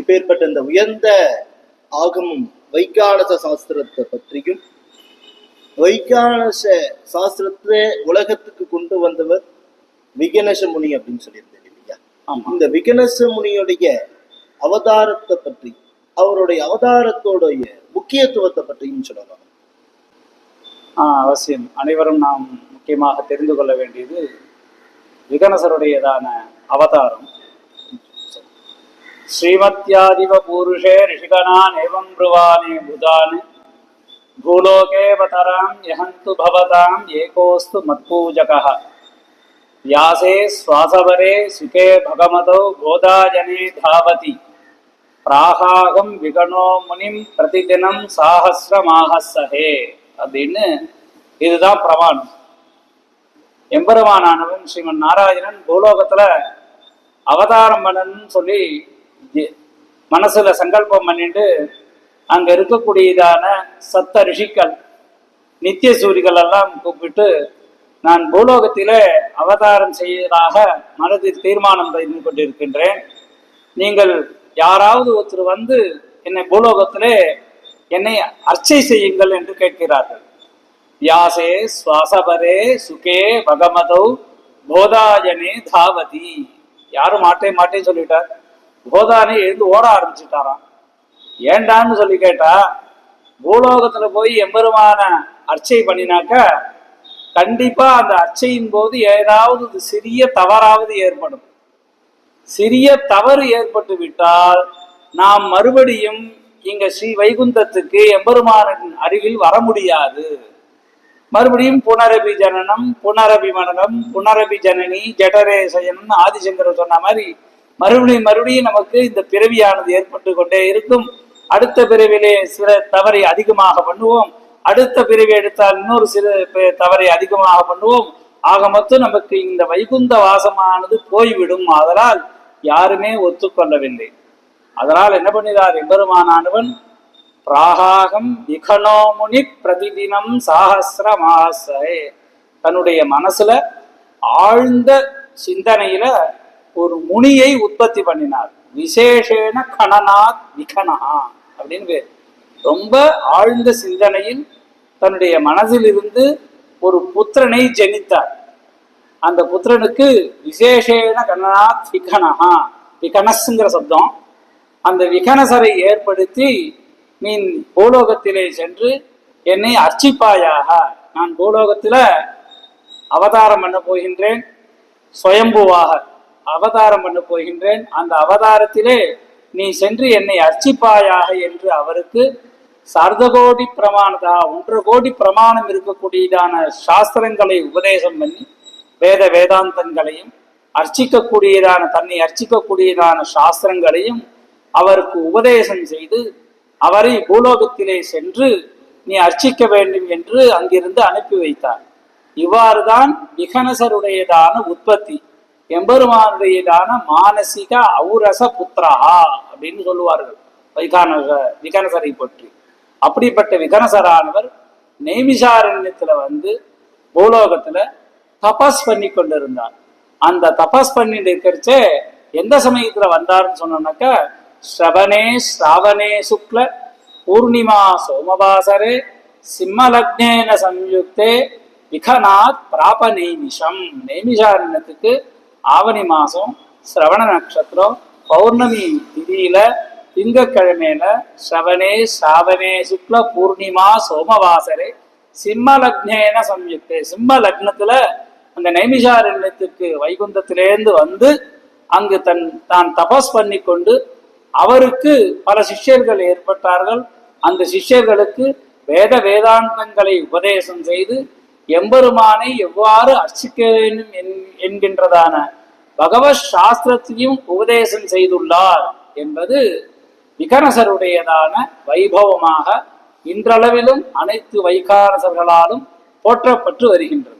இப்பேற்பட்ட இந்த உயர்ந்த ஆகமம் வைகானச சாஸ்திரத்தை பற்றியும் வைகானச சாஸ்திரத்தை உலகத்துக்கு கொண்டு வந்தவர் விகனச முனி அப்படின்னு சொல்லியிருந்தேன் இல்லையா? இந்த விகனச முனியுடைய அவதாரத்தை பற்றி அவருடைய அவதாரத்தோடைய முக்கியத்துவத்தை பற்றியும் சொல்லலாம். அவசியம். அனைவரும் நாம் முக்கியமாக தெரிந்து கொள்ள வேண்டியது விகனசருடையதான அவதாரம். ஸ்ரீமத்யாதிவ பூருஷே ரிஷிகணான் ஏவம் ப்ருவானே புதான் பூலோகேவதராம் யஹந்து பவதாம் ஏகோஸ்து மத்பூஜகः व्यासे स्वासवरे सुखे भगवतौ गोदाजने धावति பிராகாகம் விகனோ முனிம் பிரதிதினம் சாகசிரமாகசஹே அப்படின்னு இதுதான் பிரமாணம் எம்பெருமானானவன் ஸ்ரீமன் நாராயணன் பூலோகத்துல அவதாரம் பண்ணணும்னு சொல்லி ஜி- மனசுல சங்கல்பம் பண்ணிட்டு அங்க இருக்கக்கூடியதான சத்த ரிஷிகள் நித்திய சூரிகள் எல்லாம் கூப்பிட்டு நான் பூலோகத்திலே அவதாரம் செய்வதாக மனதில் தீர்மானம் செய்து கொண்டிருக்கின்றேன். நீங்கள் யாராவது ஒருத்தர் வந்து என்னை பூலோகத்திலே என்னை அர்ச்சை செய்யுங்கள் என்று கேட்கிறார்கள். வியாசே சுவாசபரே சுகே பகமதௌ போதாயனே தாவதி. யாரும் மாட்டே மாட்டே சொல்லிட்டார். கோதானே எழுந்து ஓட ஆரம்பிச்சுட்டாராம். ஏண்டான்னு சொல்லி கேட்டா பூலோகத்துல போய் எம்பெருமான அர்ச்சை பண்ணினாக்க கண்டிப்பா அந்த அர்ச்சையின் போது ஏதாவது சிறிய தவறாவது ஏற்படும். சிறிய தவறு ஏற்பட்டு விட்டால் நாம் மறுபடியும் இங்க ஸ்ரீ வைகுந்தத்துக்கு எம்பெருமானின் அருகில் வர முடியாது. மறுபடியும் புனரபி ஜனனம் புனரபி மனனம் புனரபி ஜனனி ஜடரே சயனம் ஆதிசங்கர் சொன்ன மாதிரி மறுபடியும் மறுபடியும் நமக்கு இந்த பிறவியானது ஏற்பட்டு கொண்டே இருக்கும். அடுத்த பிறவிலே சில தவறை அதிகமாக பண்ணுவோம். அடுத்த பிறவி எடுத்தால் இன்னொரு சில தவறை அதிகமாக பண்ணுவோம். ஆக மொத்தம் நமக்கு இந்த வைகுந்த வாசமானது போய்விடும். ஆதலால் யாருமே ஒத்துக்கொள்ளவில்லை. அதனால் என்ன பண்ணினார்? எம்பெருமானவன் பிராகாகம் விகனோமுனி பிரதிதினம் சாகசிர மாசே தன்னுடைய மனசுல ஆழ்ந்த சிந்தனையில ஒரு முனியை உற்பத்தி பண்ணினார். விசேஷேன கணனாத் விகனஹா அப்படின்னு பேர். ரொம்ப ஆழ்ந்த சிந்தனையில் தன்னுடைய மனதில் இருந்து ஒரு புத்திரனை ஜெனித்தார். அந்த புத்திரனுக்கு விசேஷேன கணனாத் விகனஹா விகனஸ்ங்கிற சப்தம். அந்த விகனசரை ஏற்படுத்தி நீ பூலோகத்திலே சென்று என்னை அர்ச்சிப்பாயாக. நான் பூலோகத்தில் அவதாரம் பண்ண போகின்றேன். சுயம்புவாக. அவதாரம் பண்ண போகின்றேன். அந்த அவதாரத்திலே நீ சென்று என்னை அர்ச்சிப்பாயாக என்று அவருக்கு சர்தகோடி பிரமாணதா ஒன்றரை கோடி பிரமாணம் இருக்கக்கூடியதான சாஸ்திரங்களை உபதேசம் பண்ணி வேத வேதாந்தங்களையும் அர்ச்சிக்கக்கூடியதான தன்னை அர்ச்சிக்கக்கூடியதான சாஸ்திரங்களையும் அவருக்கு உபதேசம் செய்து அவரை பூலோகத்திலே சென்று நீ அர்ச்சிக்க வேண்டும் என்று அங்கிருந்து அனுப்பி வைத்தார். இவ்வாறுதான் விகனசருடையதான உற்பத்தி. எம்பெருமானுடையதான மானசிக அவுரச புத்திரஹா அப்படின்னு சொல்லுவார்கள். வைகானச விகனசரை பற்றி. அப்படிப்பட்ட விகனசரானவர் நெய்மிசாரண்யத்துல வந்து பூலோகத்துல தபாஸ் பண்ணி கொண்டிருந்தார். அந்த தபாஸ் பண்ணிட்டு இருக்கிறச்சே எந்த சமயத்துல வந்தாருன்னு சொன்னோம்னாக்கா ஸ்ரவணே ஸ்ராவணே சுக்ல பூர்ணிமா சோமவாசரே சிம்மலக்னேன சம்யுக்தே விகநாத் பிராப நெய்மிஷம் நெய்மிஷாரண்யத்துக்கு ஆவணி மாதம் சிரவண நட்சத்திரம் பௌர்ணமி திதியில திங்கக்கிழமையில ஸ்ரவணே சாவனே சுக்ல பூர்ணிமா சோமவாசரே சிம்ம லக்னேன சம்யுக்தே. சிம்ம லக்னத்துல அந்த நைமிஷாரண்யத்துக்கு வைகுந்தத்திலேருந்து வந்து அங்கு தன் தான் தபஸ் பண்ணி கொண்டு அவருக்கு பல சிஷ்யர்கள் ஏற்பட்டார்கள். அந்த சிஷ்யர்களுக்கு வேத வேதாந்தங்களை உபதேசம் செய்து எம்பெருமானை எவ்வாறு அர்ச்சிக்க வேண்டும் என்- என்கின்றதான பகவத் சாஸ்திரத்தையும் உபதேசம் செய்துள்ளார் என்பது விகனசருடையதான வைபவமாக இன்றளவிலும் அனைத்து வைகாரசர்களாலும் போற்றப்பட்டு வருகின்றது.